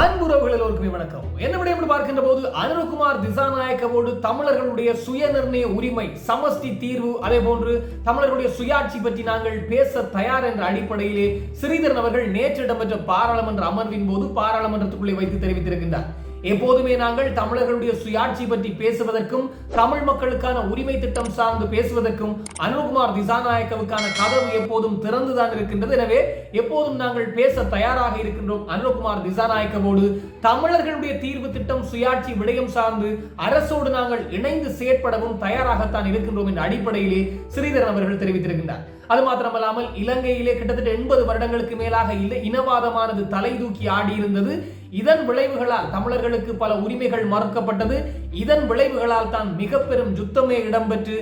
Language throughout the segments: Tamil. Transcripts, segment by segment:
அன்புறவுகள் எல்லோருக்குமே வணக்கம். என்ன விட எப்படி பார்க்கின்ற போது அனுரகுமார் திசாநாயக்கவோடு தமிழர்களுடைய சுய நிர்ணய உரிமை சமஷ்டி தீர்வு அதே போன்று தமிழர்களுடைய சுயாட்சி பற்றி நாங்கள் பேச தயார் என்ற அடிப்படையிலே ஸ்ரீதரன் அவர்கள் நேற்று இடம்பெற்ற பாராளுமன்ற அமர்வின் போது பாராளுமன்றத்துக்குள்ளே வைத்து தெரிவித்திருக்கின்றார். எப்போதுமே நாங்கள் தமிழர்களுடைய சுயாட்சி பற்றி பேசுவதற்கும் தமிழ் மக்களுக்கான உரிமை திட்டம் சார்ந்து பேசுவதற்கும் அனுகுமார் திசாநாயக்கவுக்கான கதவு எப்போதும் திறந்துதான் இருக்கின்றது. எனவே எப்போதும் நாங்கள் பேச தயாராக இருக்கின்றோம் அனுகுமார் திசாநாயக்கவோடு. தமிழர்களுடைய தீர்வு திட்டம் சுயாட்சி விடயம் சார்ந்து அரசோடு நாங்கள் இணைந்து செயற்படவும் தயாராகத்தான் இருக்கின்றோம் என்ற அடிப்படையிலே ஸ்ரீதரன் அவர்கள் தெரிவித்திருக்கின்றார். அது மாத்திரமல்லாமல் இலங்கையிலே கிட்டத்தட்ட எண்பது வருடங்களுக்கு மேலாக இல்லை இனவாதமானது தலை தூக்கி ஆடியிருந்தது. இதன் விளைவுகளால் தமிழர்களுக்கு பல உரிமைகள் மறுக்கப்பட்டது. இதன் விளைவுகளால் தான் மிக பெரும் யுத்தமே இடம்பெற்று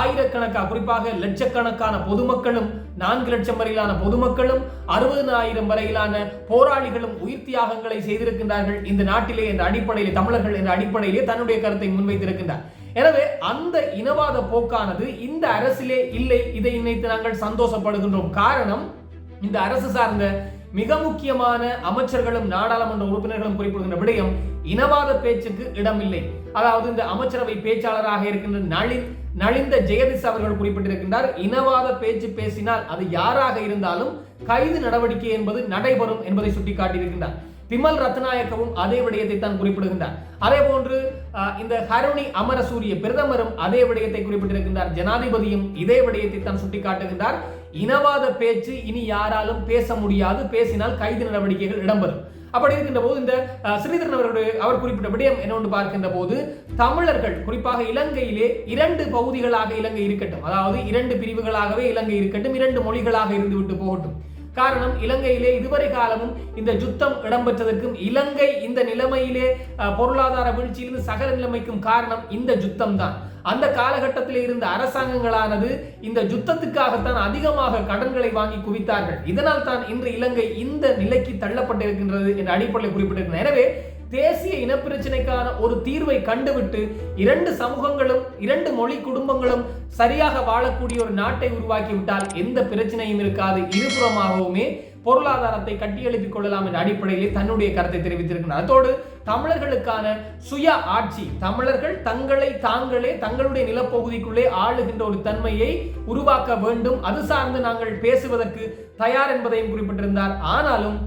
ஆயிரக்கணக்காக குறிப்பாக லட்சக்கணக்கான பொதுமக்களும் நான்கு லட்சம் வரையிலான பொதுமக்களும் அறுபதனாயிரம் வரையிலான போராளிகளும் உயிர் தியாகங்களை செய்திருக்கின்றார்கள். இந்த நாட்டிலே என்ற அடிப்படையிலே தமிழர்கள் என்ற அடிப்படையிலே தன்னுடைய கருத்தை முன்வைத்திருக்கின்றார். எனவே அந்த இனவாத போக்கானது இந்த அரசிலே இல்லை. இதை நினைத்து நாங்கள் சந்தோஷப்படுகின்றோம். காரணம் இந்த அரசு சார்ந்த மிக முக்கியமான அமைச்சர்களும் நாடாளுமன்ற உறுப்பினர்களும் குறிப்பிடுகின்ற விடயம் இனவாத பேச்சுக்கு இடமில்லை. அதாவது இந்த அமைச்சரவை பேச்சாளராக இருக்கின்ற நளின் நலிந்த ஜெயதிஸ் அவர்கள் குறிப்பிட்டிருக்கின்றார் இனவாத பேச்சு பேசினால் அது யாராக இருந்தாலும் கைது நடவடிக்கை என்பது நடைபெறும் என்பதை சுட்டிக்காட்டியிருக்கின்றார். பிமல் ரத்நாயக்கவும் அதே விடயத்தை தான் குறிப்பிடுகின்றார். அதே போன்று இந்த ஹருணி அமரசூரிய பிரதமரும் அதே விடயத்தை குறிப்பிட்டிருக்கின்றார். ஜனாதிபதியும் இதே விடயத்தை தான் சுட்டிக்காட்டுகின்றார். இனவாத பேச்சு இனி யாராலும் பேச முடியாது. பேசினால் கைது நடவடிக்கைகள் இடம்பெறும். அப்படி இருக்கின்ற போது இந்த ஸ்ரீதரன் அவர்களுடைய அவர் குறிப்பிட்ட விடயம் என்னவென்று பார்க்கின்ற போது தமிழர்கள் குறிப்பாக இலங்கையிலே இரண்டு பகுதிகளாக இலங்கை இருக்கட்டும். அதாவது இரண்டு பிரிவுகளாகவே இலங்கை இருக்கட்டும். இரண்டு மொழிகளாக இருந்துவிட்டு போகட்டும். காரணம் இலங்கையிலே இதுவரை காலமும் இந்த யுத்தம் இடம்பெற்றதற்கும் இலங்கை இந்த நிலைமையிலே பொருளாதார வீழ்ச்சியிலிருந்து சகல நிலைமைக்கும் காரணம் இந்த யுத்தம் தான் அந்த காலகட்டத்தில் இருந்த அரசாங்கங்களானது இந்த யுத்தத்துக்காகத்தான் அதிகமாக கடன்களை வாங்கி குவித்தார்கள். இதனால் தான் இன்று இலங்கை இந்த நிலைக்கு தள்ளப்பட்டிருக்கின்றது என்ற அடிப்படையில் குறிப்பிட்டிருக்கிறது. எனவே தேசிய இனப்பிரச்சனைக்கான ஒரு தீர்வை கண்டுவிட்டு இரண்டு சமூகங்களும் இரண்டு மொழி குடும்பங்களும் சரியாக வாழக்கூடிய ஒரு நாட்டை உருவாக்கி விட்டால் எந்த பிரச்சனையும் இருக்காது. இருபுறமாகவுமே பொருளாதாரத்தை கட்டியெழுப்பிக் கொள்ளலாம் என்ற அடிப்படையில் தன்னுடைய கருத்தை தெரிவித்திருக்கிறார். அதோடு தமிழர்களுக்கான சுய ஆட்சி தமிழர்கள் தங்களை தாங்களே தங்களுடைய நிலப்பகுதிக்குள்ளே ஆளுகின்ற ஒரு தன்மையை உருவாக்க வேண்டும். அது சார்ந்து நாங்கள் பேசுவதற்கு தயார் என்பதையும் குறிப்பிட்டிருந்தார். ஆனாலும்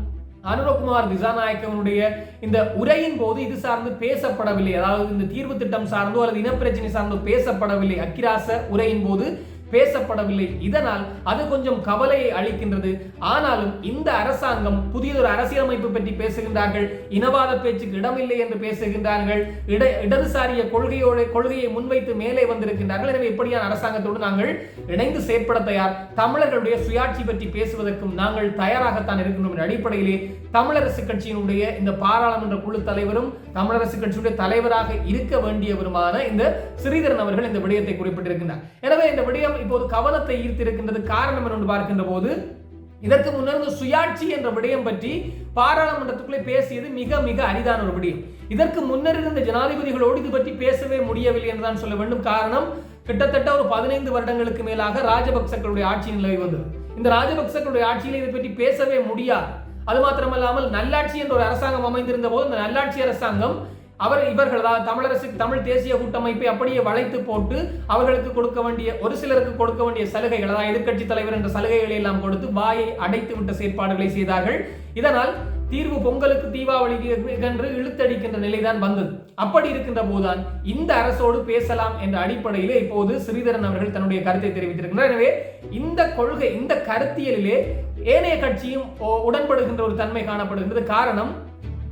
அனுரகுமார் திசாநாயக்கவனுடைய இந்த உரையின் போது இது சார்ந்து பேசப்படவில்லை. அதாவது இந்த தீர்வு திட்டம் சார்ந்தோ அல்லது இனப்பிரச்சனை சார்ந்தோ பேசப்படவில்லை. அக்கிராச உரையின் போது பேசப்படவில்லை. இதனால் அது கொஞ்சம் கவலையை அளிக்கின்றது. ஆனாலும் இந்த அரசாங்கம் புதியதொரு அரசியலமைப்பு பற்றி பேசுகின்றார்கள். இனவாத பேச்சுக்கு இடமில்லை என்று பேசுகின்றார்கள். இட இடதுசாரிய கொள்கையோட கொள்கையை முன்வைத்து மேலே வந்திருக்கின்றார்கள். எனவே இப்படியான அரசாங்கத்தோடு நாங்கள் இணைந்து செயற்பட தயார். தமிழர்களுடைய சுயாட்சி பற்றி பேசுவதற்கும் நாங்கள் தயாராகத்தான் இருக்கின்றோம் என்ற அடிப்படையிலே தமிழரசு கட்சியினுடைய இந்த பாராளுமன்ற குழு தலைவரும் தமிழரசு கட்சியுடைய தலைவராக இருக்க வேண்டியவருமான இந்த ஸ்ரீதரன் அவர்கள் இந்த விடயத்தை குறிப்பிட்டிருக்கின்றார். எனவே இந்த விடயம் இப்போது கவனத்தை ஈர்த்திருக்கின்றது காரணம் என்று பார்க்கின்ற போது இதற்கு முன்னர் இந்த சுயாட்சி என்ற விடயம் பற்றி பாராளுமன்றத்துக்குள்ளே பேசியது மிக மிக அரிதான ஒரு விடயம். இதற்கு முன்னர் இருந்த ஜனாதிபதிகளோடு இது பற்றி பேசவே முடியவில்லை என்றுதான் சொல்ல வேண்டும். காரணம் கிட்டத்தட்ட ஒரு பதினைந்து வருடங்களுக்கு மேலாக ராஜபக்சக்களுடைய ஆட்சி நிலவி வந்தது. இந்த ராஜபக்சக்களுடைய ஆட்சியில் இதை பற்றி பேசவே முடியாது. அது மாத்திரமல்லாமல் நல்லாட்சி என்ற ஒரு அரசாங்கம் அமைந்திருந்த போது இந்த நல்லாட்சி அரசாங்கம் அவர் இவர்கள்? தான் தமிழரசு தமிழ் தேசிய கூட்டமைப்பை அப்படியே வளைத்து போட்டு அவர்களுக்கு கொடுக்க வேண்டிய ஒரு சிலருக்கு கொடுக்க வேண்டிய சலுகைகள் அதாவது எதிர்கட்சி தலைவர் என்ற சலுகைகளை எல்லாம் கொடுத்து வாயை அடைத்து விட்ட செயற்பாடுகளை செய்தார்கள். இதனால் தீர்வு பொங்கலுக்கு தீபாவளிக்கு என்று இழுத்தடிக்கின்ற நிலைதான் வந்தது. அப்படி இருக்கின்ற போதுதான் இந்த அரசோடு பேசலாம் என்ற அடிப்படையிலே இப்போது ஸ்ரீதரன் அவர்கள் தன்னுடைய கருத்தை தெரிவித்திருக்கிறார் எனவே இந்த கொள்கை இந்த கருத்தியலிலே ஏனைய கட்சியும் உடன்படுகின்ற ஒரு தன்மை காணப்படுகின்றது. காரணம்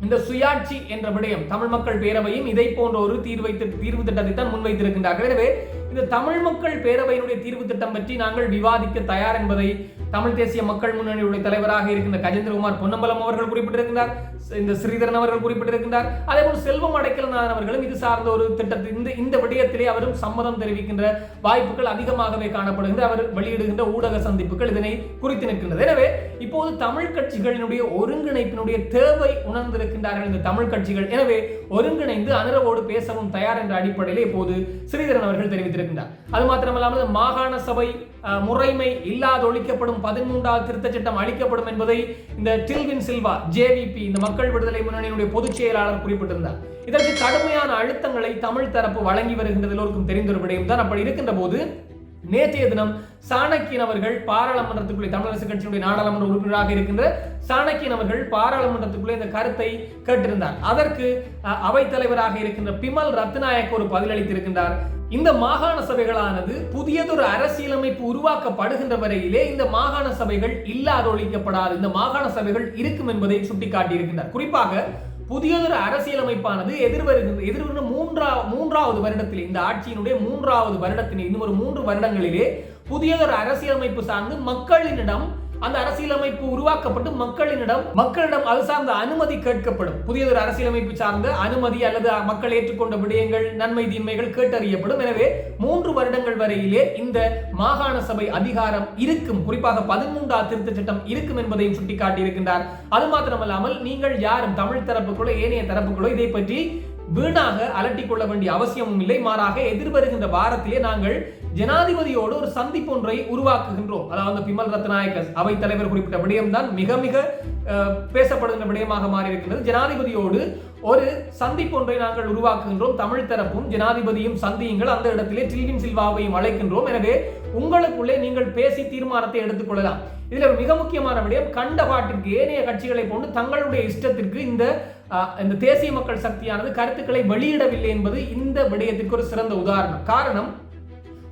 இந்த சுயாட்சி என்ற விடயம் தமிழ் மக்கள் பேரவையும் இதை போன்ற ஒரு தீர்வை தீர்வு திட்டத்தை தான் முன்வைத்திருக்கின்றார்கள். எனவே இந்த தமிழ் மக்கள் பேரவையினுடைய தீர்வு திட்டம் பற்றி நாங்கள் விவாதிக்க தயார் என்பதை தமிழ் தேசிய மக்கள் முன்னணியுடைய தலைவராக இருக்கின்ற கஜேந்திரகுமார் பொன்னம்பலம் அவர்கள் குறிப்பிட்டிருக்கிறார் இந்த ஸ்ரீதரன் அவர்கள் குறிப்பிட்டிருக்கின்றார். அதே போல் செல்வம் அடைக்கலநாதன் அவர்களும் இது சார்ந்த ஒரு திட்டத்தில் இந்த இந்த விடயத்திலே அவரும் சம்மதம் தெரிவிக்கின்ற வாய்ப்புகள் அதிகமாகவே காணப்படுகின்ற அவர் வெளியிடுகின்ற ஊடக சந்திப்புகள் இதனை குறித்து நிற்கின்றது. எனவே இப்போது தமிழ் கட்சிகளினுடைய ஒருங்கிணைப்பினுடைய தேவை உணர்ந்திருக்கின்றார்கள் இந்த தமிழ் கட்சிகள். எனவே ஒருங்கிணைந்து அனுரவோடு பேசவும் தயார் என்ற அடிப்படையிலே இப்போது ஸ்ரீதரன் அவர்கள் தெரிவித்திருக்கின்றார். அது மாத்திரமல்லாமல் மாகாண சபை முறைமை இல்லாத ஒழிக்கப்படும் பதிமூன்றாவது திருத்த சட்டம் அளிக்கப்படும் என்பதை இந்த டில்வின் சில்வா ஜேவிபி இந்த மக்கள் மக்கள் விடுதலை முன்னணியினுடைய பொதுச் செயலாளர் குறிப்பிட்டிருந்தார். இதற்கு கடுமையான அழுத்தங்களை தமிழ் தரப்பு வழங்கி வருகின்றது எல்லோருக்கும் தெரிந்த ஒரு விடயம் தான். அப்படி இருக்கின்ற போது நேற்றைய தினம் சாணக்கியன் அவர்கள் பாராளுமன்றத்துக்குள்ளே தமிழரசு கட்சியினுடைய நாடாளுமன்ற உறுப்பினராக இருக்கின்ற சாணக்கியன் அவர்கள் பாராளுமன்றத்துக்குள்ளே இந்த கருத்தை கேட்டிருந்தார். அதற்கு அவைத்தலைவராக இருக்கின்ற பிமல் ரத்நாயக் ஒரு பதிலளித்திருக்கின்றார். இந்த மாகாண சபைகளானது புதியதொரு அரசியலமைப்பு உருவாக்கப்படுகின்ற வரையிலே இந்த மாகாண சபைகள் இல்லாதொழிக்கப்படாது இந்த மாகாண சபைகள் இருக்கும் என்பதை சுட்டிக்காட்டியிருக்கின்றார் குறிப்பாக புதியதொரு அரசியலமைப்பானது எதிர்வருகின்ற எதிர்வரும் மூன்றா மூன்றாவது வருடத்தில் இந்த ஆட்சியினுடைய மூன்றாவது வருடத்தின் இன்னும் ஒரு மூன்று வருடங்களிலே புதியதொரு அரசியலமைப்பு சார்ந்து மக்களினிடம் அந்த அரசியலமைப்பு உருவாக்கப்பட்டு மக்களினிடம் மக்களிடம் அது சார்ந்த அனுமதி கேட்கப்படும். புதியதொரு அரசியலமைப்பு சார்ந்த அனுமதி அல்லது மக்கள் ஏற்றுக்கொண்ட விடயங்கள் நன்மை தீன்மைகள் கேட்டறியப்படும். எனவே மூன்று வருடங்கள் வரையிலே இந்த மாகாண சபை அதிகாரம் இருக்கும். குறிப்பாக பதிமூன்றாம் திருத்த சட்டம் இருக்கும் என்பதையும் சுட்டிக்காட்டியிருக்கின்றார். அது மாத்திரமல்லாமல் நீங்கள் யாரும் தமிழ் தரப்புக்குள்ளோ ஏனைய தரப்புக்குள்ளோ இதை பற்றி வீணாக அலட்டிக் கொள்ள வேண்டிய அவசியமும் இல்லை. மாறாக எதிர்வருகின்ற வாரத்திலே நாங்கள் ஜனாதிபதியோடு ஒரு சந்திப்பு ஒன்றை உருவாக்குகின்றோம். அதாவது பிமல் ரத்நாயக்க அவை தலைவர் குறிப்பிட்ட விடயம்தான் மிக மிக பேசப்படுகின்ற விடயமாக மாறியிருக்கின்றது. ஜனாதிபதியோடு ஒரு சந்திப்பு ஒன்றை நாங்கள் உருவாக்குகின்றோம். தமிழ் தரப்பும் ஜனாதிபதியும் சந்தியுங்கள். அந்த இடத்திலே டில்வின் சில்வாவையும் அழைக்கின்றோம். எனவே உங்களுக்குள்ளே நீங்கள் பேசி தீர்மானத்தை எடுத்துக்கொள்ளலாம் இதில் ஒரு மிக முக்கியமான விடயம் கண்ட பாட்டிற்கு ஏனைய கட்சிகளை போன்று தங்களுடைய இஷ்டத்திற்கு இந்த இந்த தேசிய மக்கள் சக்தியானது கருத்துக்களை வெளியிடவில்லை என்பது இந்த விடயத்திற்கு ஒரு சிறந்த உதாரணம். காரணம்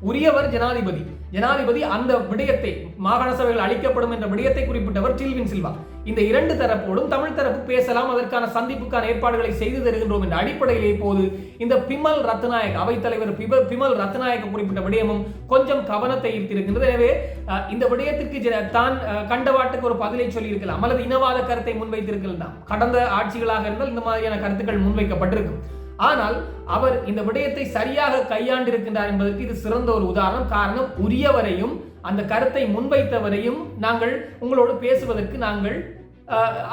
உரியவர் ஜனாதிபதி. ஜனாதிபதி அந்த விடயத்தை மாகாண சபைகள் அளிக்கப்படும் என்ற விடயத்தை குறிப்பிட்டவர் சில்வின் சில்வா. இந்த இரண்டு தரப்போடும் தமிழ் தரப்பு பேசலாம் அதற்கான சந்திப்புக்கான ஏற்பாடுகளை செய்து தருகின்றோம் என்ற அடிப்படையில் இப்போது இந்த பிமல் ரத்நாயக் அவைத்தலைவர் பிப- பிமல் ரத்நாயக்க குறிப்பிட்ட விடயமும் கொஞ்சம் கவனத்தை ஈர்த்திருக்கின்றது. எனவே இந்த விடயத்திற்கு தான் கண்டவாட்டுக்கு ஒரு பதிலை சொல்லியிருக்கலாம். அல்லது இனவாத கருத்தை முன்வைத்திருக்கலாம். கடந்த ஆட்சிகளாக இருந்தால் இந்த மாதிரியான கருத்துக்கள் முன்வைக்கப்பட்டிருக்கும். ஆனால் அவர் இந்த விடயத்தை சரியாக கையாண்டிருக்கின்றார் என்பதற்கு இது சிறந்த ஒரு உதாரணம். காரணம் உரியவரையும் அந்த கருத்தை முன்வைத்தவரையும் நாங்கள் உங்களோடு பேசுவதற்கு நாங்கள்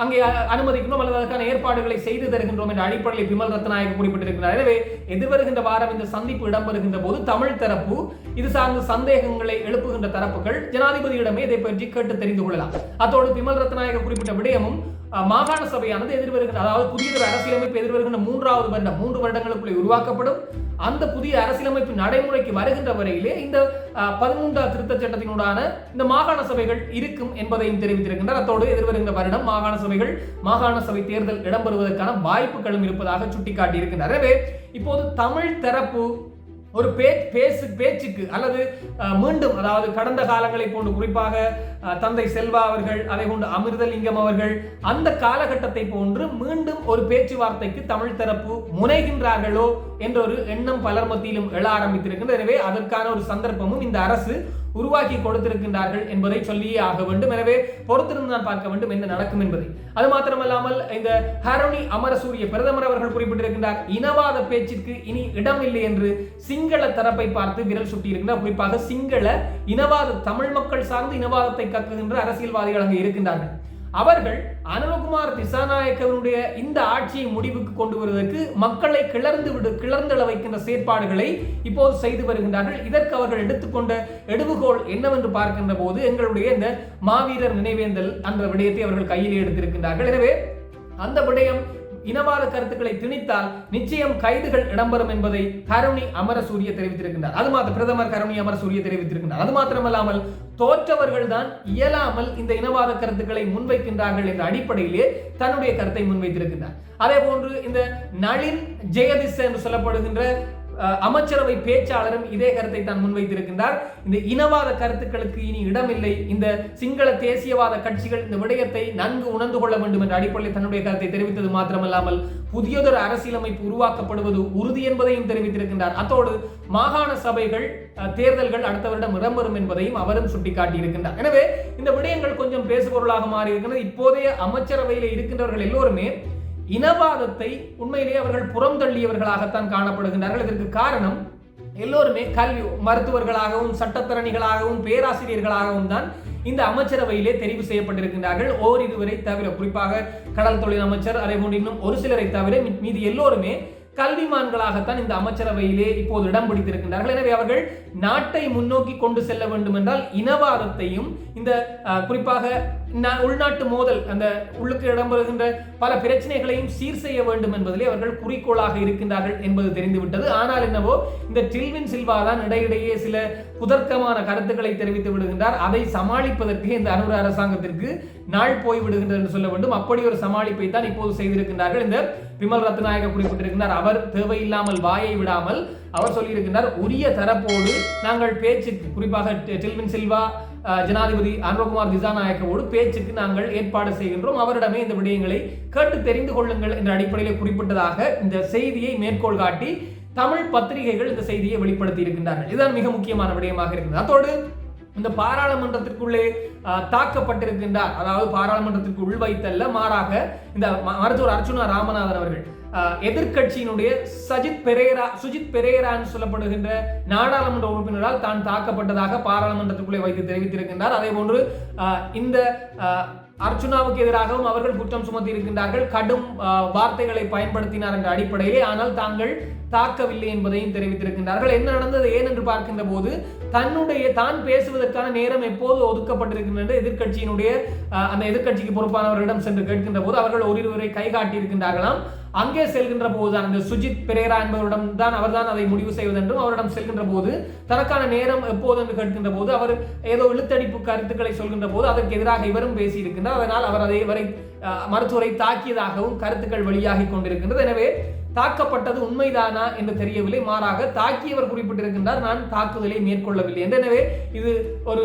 அங்கே அனுமதிக்கணும் அல்லது அதற்கான ஏற்பாடுகளை செய்து தருகின்றோம் என்ற அடிப்படையில் பிமல் ரத்நாயக் குறிப்பிட்டிருக்கிறார். எனவே எதிர்வருகின்ற வாரம் இந்த சந்திப்பு இடம்பெறுகின்ற போது தமிழ் தரப்பு இது சார்ந்த சந்தேகங்களை எழுப்புகின்ற தரப்புகள் ஜனாதிபதியிடமே இதை பற்றி கேட்டு தெரிந்து கொள்ளலாம். அத்தோடு பிமல் ரத்நாயக குறிப்பிட்ட விடயமும் மாகாண சபையானது எதிர்வருகின்ற அதாவது புதிய அரசியலமைப்பு எதிர்வருகின்ற மூன்றாவது வருடம் மூன்று வருடங்களுக்குள்ளே உருவாக்கப்படும். அந்த புதிய அரசியலமைப்பு நடைமுறைக்கு வருகின்ற வரையிலே இந்த பதிமூன்றாம் திருத்த திருத்தச் சட்டத்தினூடான இந்த மாகாண சபைகள் இருக்கும் என்பதையும் தெரிவித்திருக்கின்றார் அத்தோடு எதிர்வருகின்ற வருடம் மாகாண சபைகள் மாகாண சபை தேர்தல் இடம்பெறுவதற்கான வாய்ப்புகளும் இருப்பதாக சுட்டிக்காட்டியிருக்கின்றார் இப்போது தமிழ் தரப்பு ஒரு பே பேசு பேச்சுக்கு அல்லது மீண்டும் அதாவது கடந்த காலங்களை போன்று குறிப்பாக தந்தை செல்வா அவர்கள் அதை கொண்டு அமிர்தலிங்கம் அவர்கள் அந்த காலகட்டத்தை போன்று மீண்டும் ஒரு பேச்சுவார்த்தைக்கு தமிழ் தரப்பு முனைகின்றார்களோ என்ற ஒரு எண்ணம் பலர் மத்தியிலும் எழ ஆரம்பித்திருக்கின்றது. எனவே அதற்கான ஒரு சந்தர்ப்பமும் இந்த அரசு உருவாக்கி கொடுத்திருக்கின்றார்கள் என்பதை சொல்லியே ஆக வேண்டும். எனவே பொறுத்திருந்து நான் பார்க்க வேண்டும் என்ன நடக்கும் என்பதை. அது மாத்திரமல்லாமல் இந்த ஹரோனி அமரசூரிய பிரதமர் அவர்கள் குறிப்பிட்டிருக்கின்றார் இனவாத பேச்சிற்கு இனி இடமில்லை என்று சிங்கள தரப்பை பார்த்து விரல் சுட்டியிருக்கின்றார். குறிப்பாக சிங்கள இனவாத தமிழ் மக்கள் சார்ந்து இனவாதத்தை கக்குகின்ற அரசியல்வாதிகள் அங்கு இருக்கின்றார்கள். அவர்கள் அனுரகுமார் திசாநாயக்கவனுடைய இந்த ஆட்சியை முடிவுக்கு கொண்டு வருவதற்கு மக்களை கிளர்ந்து விடு கிளர்ந்தள வைக்கின்ற செயற்பாடுகளை இப்போது செய்து வருகின்றார்கள். இதற்கு அவர்கள் எடுத்துக்கொண்ட எடுவுகோல் என்னவென்று பார்க்கின்ற போது எங்களுடைய இந்த மாவீரர் நினைவேந்தல் அந்த விடயத்தை அவர்கள் கையில் எடுத்திருக்கின்றார்கள். எனவே அந்த விடயம் இனவாத கருத்துக்களை திணித்தால் நிச்சயம் கைதுகள் இடம்பெறும் என்பதை கருணி அமரசூரிய தெரிவித்திருக்கின்றார். அது மாத்திர பிரதமர் கருணி அமரசூரிய தெரிவித்திருக்கின்றார். அது மாத்திரமல்லாமல் தோற்றவர்கள் தான் இயலாமல் இந்த இனவாத கருத்துக்களை முன்வைக்கின்றார்கள் என்ற அடிப்படையிலே தன்னுடைய கருத்தை முன்வைத்திருக்கின்றார். அதே போன்று இந்த நளின் ஜெயதிஸ் என்று சொல்லப்படுகின்ற அமைச்சரவை பேச்சாளரும் இதே கருத்தை தான் முன்வைத்திருக்கின்றார். இந்த இனவாத கருத்துக்களுக்கு இனி இடமில்லை. இந்த சிங்கள தேசியவாத கட்சிகள் இந்த விடயத்தை நன்கு உணர்ந்து கொள்ள வேண்டும் என்ற அடிப்படையில் தன்னுடைய கருத்தை தெரிவித்தது மாத்திரமல்லாமல் புதியதொரு அரசியலமைப்பு உருவாக்கப்படுவது உறுதி என்பதையும் தெரிவித்திருக்கின்றார். அத்தோடு மாகாண சபைகள் தேர்தல்கள் அடுத்த வருடம் இடம்பெறும் என்பதையும் அவரும் சுட்டிக்காட்டியிருக்கின்றார். எனவே இந்த விடயங்கள் கொஞ்சம் பேசுபொருளாக மாறி இருக்கின்றது இப்போதைய அமைச்சரவையில் இருக்கின்றவர்கள் எல்லோருமே இனவாதத்தை உண்மையிலேயே அவர்கள் புறம் தள்ளியவர்களாகத்தான் காணப்படுகின்றார்கள். இதற்கு காரணம் எல்லோருமே கல்வி மருத்துவர்களாகவும் சட்டத்தரணிகளாகவும் பேராசிரியர்களாகவும் தான் இந்த அமைச்சரவையிலே தெரிவு செய்யப்பட்டிருக்கின்றார்கள். ஓரிருவரை தவிர குறிப்பாக கடல் தொழில் அமைச்சர் அதேபோன்று இன்னும் ஒரு சிலரை தவிர மீது மீதி எல்லோருமே கல்விமான்களாகத்தான் இந்த அமைச்சரவையிலே இப்போது இடம் பிடித்திருக்கின்றார்கள். எனவே அவர்கள் நாட்டை முன்னோக்கி கொண்டு செல்ல வேண்டும் என்றால் இனவாதத்தையும் இந்த குறிப்பாக உள்நாட்டு மோதல் அந்த உள்ளுக்கு இடம்பெறுகின்ற பல பிரச்சனைகளையும் சீர் செய்ய வேண்டும் என்பதிலே அவர்கள் குறிக்கோளாக இருக்கின்றார்கள் என்பது தெரிந்துவிட்டது. ஆனால் என்னவோ இந்த டில்வின் சில்வா தான் இடையிடையே சில குதர்க்கமான கருத்துக்களை தெரிவித்து விடுகின்றார். அதை சமாளிப்பதற்கு இந்த அனுர அரசாங்கத்திற்கு நாள் போய் விடுகின்றது என்று சொல்ல வேண்டும். அப்படி ஒரு சமாளிப்பை தான் இப்போது செய்திருக்கின்றார்கள். இந்த விமல் ரத்நாயக குறிப்பிட்டிருக்கிறார். அவர் தேவையில்லாமல் வாயை விடாமல் அவர் சொல்லியிருக்கின்றார் உரிய தரப்போடு நாங்கள் பேச்சுக்கு குறிப்பாக டெ- டில்வின் சில்வா ஜனாதிபதி அனுரகுமார் திசாநாயக்கவோடு பேச்சுக்கு நாங்கள் ஏற்பாடு செய்கின்றோம். அவரிடமே இந்த விடயங்களை கேட்டு தெரிந்து கொள்ளுங்கள் என்ற அடிப்படையில் குறிப்பிட்டதாக இந்த செய்தியை மேற்கோள் காட்டி தமிழ் பத்திரிகைகள் இந்த செய்தியை வெளிப்படுத்தி இருக்கின்றார்கள் இதுதான் மிக முக்கியமான விடயமாக இருக்கிறது அதோடு இந்த பாராளுமன்றத்திற்குள்ளே தாக்கப்பட்டிருக்கின்றார். அதாவது பாராளுமன்றத்திற்கு உள்வைத்தல்ல மாறாக இந்த ம- மருத்துவர் அர்ச்சுனா ராமநாதன் அவர்கள் எதிர்கட்சியினுடைய எதிர்க்கட்சியினுடைய சஜித் பெரேரா சுஜித் பெரேரான்னு சொல்லப்படுகின்ற நாடாளுமன்ற உறுப்பினரால் தான் தாக்கப்பட்டதாக பாராளுமன்றத்துக்குள்ளே வைத்து தெரிவித்திருக்கின்றார். அதே போன்று இந்த அர்ச்சுனாவுக்கு எதிராகவும் அவர்கள் குற்றம் சுமத்தி இருக்கின்றார்கள் கடும் வார்த்தைகளை பயன்படுத்தினார் என்ற அடிப்படையிலே ஆனால் தாங்கள் தாக்கவில்லை என்பதையும் தெரிவித்திருக்கின்றார்கள். என்ன நடந்தது? ஏன் என்று பார்க்கின்ற போது தன்னுடைய தான் பேசுவதற்கான நேரம் எப்போது ஒதுக்கப்பட்டிருக்கின்றது எதிர்கட்சியினுடைய அந்த எதிர்க்கட்சிக்கு பொறுப்பானவர்களிடம் சென்று கேட்கின்ற போது அவர்கள் ஒருவரை கைகாட்டி இருக்கின்றார்களாம் அங்கே செல்கின்ற போதுதான் இந்த சுஜித் பெரேரா என்பவரிடம் தான் அவர்தான் அதை முடிவு செய்வதென்றும் அவரிடம் செல்கின்ற போது தனக்கான நேரம் எப்போது என்று கேட்கின்ற போது அவர் ஏதோ இழுத்தடிப்பு கருத்துக்களை சொல்கின்ற போது அதற்கு எதிராக இவரும் பேசியிருக்கின்றார். அதனால் அவர் அதை இவரை மருத்துவரை தாக்கியதாகவும் கருத்துக்கள் வெளியாகி கொண்டிருக்கின்றது. எனவே தாக்கப்பட்டது உண்மைதானா என்று தெரியவில்லை. மாறாக தாக்கியவர் குறிப்பிட்டிருக்கின்றார் நான் தாக்குதலை மேற்கொள்ளவில்லை. எனவே இது ஒரு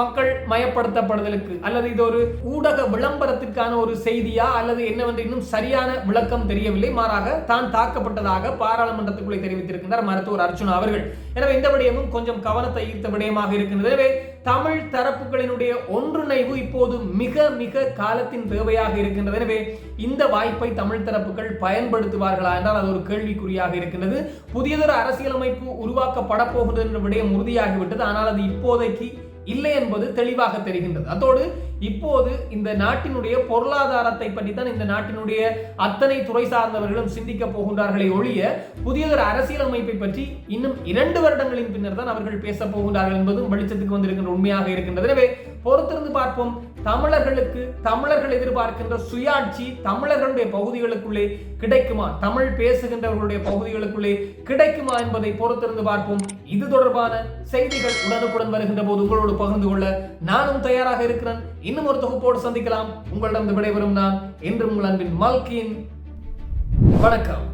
மக்கள் மயப்படுத்தப்படுதலுக்கு அல்லது இது ஒரு ஊடக விளம்பரத்துக்கான ஒரு செய்தியா அல்லது என்னவென்று இன்னும் சரியான விளக்கம் தெரியவில்லை. மாறாக தான் தாக்கப்பட்டதாக பாராளுமன்றத்துக்குள்ளே தெரிவித்திருக்கின்றார் மருத்துவர் அர்ச்சுனா அவர்கள். எனவே இந்த விடயமும் கொஞ்சம் கவனத்தை ஈர்த்த விடயமாக இருக்கின்றது. எனவே தமிழ் தரப்புகளினுடைய ஒன்றிணைவு இப்போது மிக மிக காலத்தின் தேவையாக இருக்கின்றது. எனவே இந்த வாய்ப்பை தமிழ் தரப்புகள் பயன்படுத்துவார்களா என்றால் அது ஒரு கேள்விக்குறியாக இருக்கின்றது. புதியதொரு அரசியலமைப்பு உருவாக்கப்பட போகிறது என்ற விடயம் உறுதியாகிவிட்டது. ஆனால் அது இப்போதைக்கு இல்லை என்பது தெளிவாக தெரிகின்றது. அதோடு இப்போது இந்த நாட்டினுடைய பொருளாதாரத்தை பற்றி தான் இந்த நாட்டினுடைய அத்தனை துறை சார்ந்தவர்களும் சிந்திக்க போகின்றார்களே ஒழிய புதியதொரு அரசியலமைப்பை பற்றி இன்னும் இரண்டு வருடங்களின் பின்னர் தான் அவர்கள் பேச போகின்றார்கள் என்பதும் வெளிச்சத்துக்கு வந்திருக்கின்ற உண்மையாக இருக்கின்றது. எனவே பொறுத்திருந்து பார்ப்போம். தமிழர்களுக்கு தமிழர்கள் எதிர்பார்க்கின்ற சுயாட்சி தமிழர்களுடைய பகுதிகளுக்குள்ளே கிடைக்குமா? தமிழ் பேசுகின்றவர்களுடைய பகுதிகளுக்குள்ளே கிடைக்குமா என்பதை பொறுத்திருந்து பார்ப்போம். இது தொடர்பான செய்திகள் உடனுக்குடன் வருகின்ற போது உங்களோடு பகிர்ந்து கொள்ள நானும் தயாராக இருக்கிறேன். இன்னும் ஒரு தொகுப்போடு சந்திக்கலாம். உங்களிடம் விடைபெறும் நான் என்றும் உங்கள் அன்பின் மல்கின் வணக்கம்.